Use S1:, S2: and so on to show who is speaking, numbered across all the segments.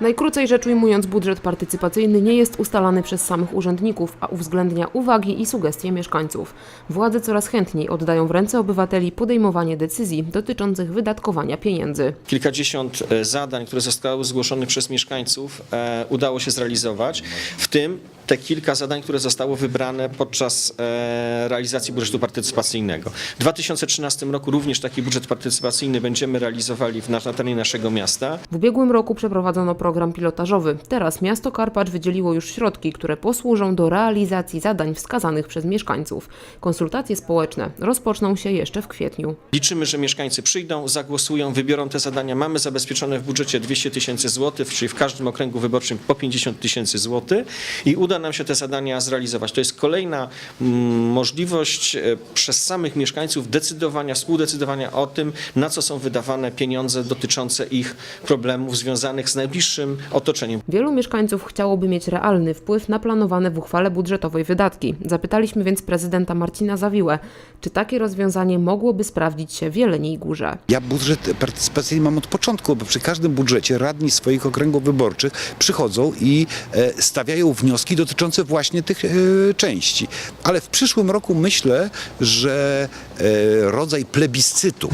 S1: Najkrócej rzecz ujmując, budżet partycypacyjny nie jest ustalany przez samych urzędników, a uwzględnia uwagi i sugestie mieszkańców. Władze coraz chętniej oddają w ręce obywateli podejmowanie decyzji dotyczących wydatkowania pieniędzy.
S2: Kilkadziesiąt e, zadań, które zostały zgłoszone przez mieszkańców, e, udało się zrealizować, w tym te kilka zadań, które zostało wybrane podczas e, realizacji budżetu partycypacyjnego. W 2013 roku również taki budżet partycypacyjny będziemy realizowali w, na, na terenie naszego miasta.
S1: W ubiegłym roku przeprowadzono program pilotażowy. Teraz miasto Karpacz wydzieliło już środki, które posłużą do realizacji zadań wskazanych przez mieszkańców. Konsultacje społeczne rozpoczną się jeszcze w kwietniu.
S2: Liczymy, że mieszkańcy przyjdą, zagłosują, wybiorą te zadania. Mamy zabezpieczone w budżecie 200 tysięcy złotych, czyli w każdym okręgu wyborczym po 50 tysięcy złotych i uda nam się te zadania zrealizować. To jest kolejna mm, możliwość e, przez samych mieszkańców decydowania, współdecydowania o tym, na co są wydawane pieniądze dotyczące ich problemów związanych z najbliższym otoczeniem.
S1: Wielu mieszkańców chciałoby mieć realny wpływ na planowane w uchwale budżetowej wydatki. Zapytaliśmy więc prezydenta Marcina Zawiłę, czy takie rozwiązanie mogłoby sprawdzić się w Jeleniej Górze.
S3: Ja budżet partycypacyjny mam od początku, bo przy każdym budżecie radni swoich okręgów wyborczych przychodzą i e, stawiają wnioski dotyczące właśnie tych e, części. Ale w przyszłym roku myślę, że e, rodzaj plebiscytu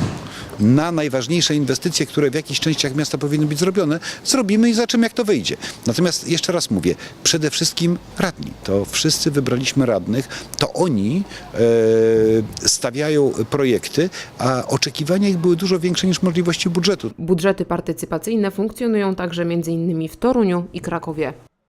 S3: na najważniejsze inwestycje, które w jakichś częściach miasta powinny być zrobione, zrobimy i zobaczymy jak to wyjdzie. Natomiast jeszcze raz mówię, przede wszystkim radni. To wszyscy wybraliśmy radnych, to oni e, stawiają projekty, a oczekiwania ich były dużo większe niż możliwości budżetu.
S1: Budżety partycypacyjne funkcjonują także m.in. w Toruniu i Krakowie.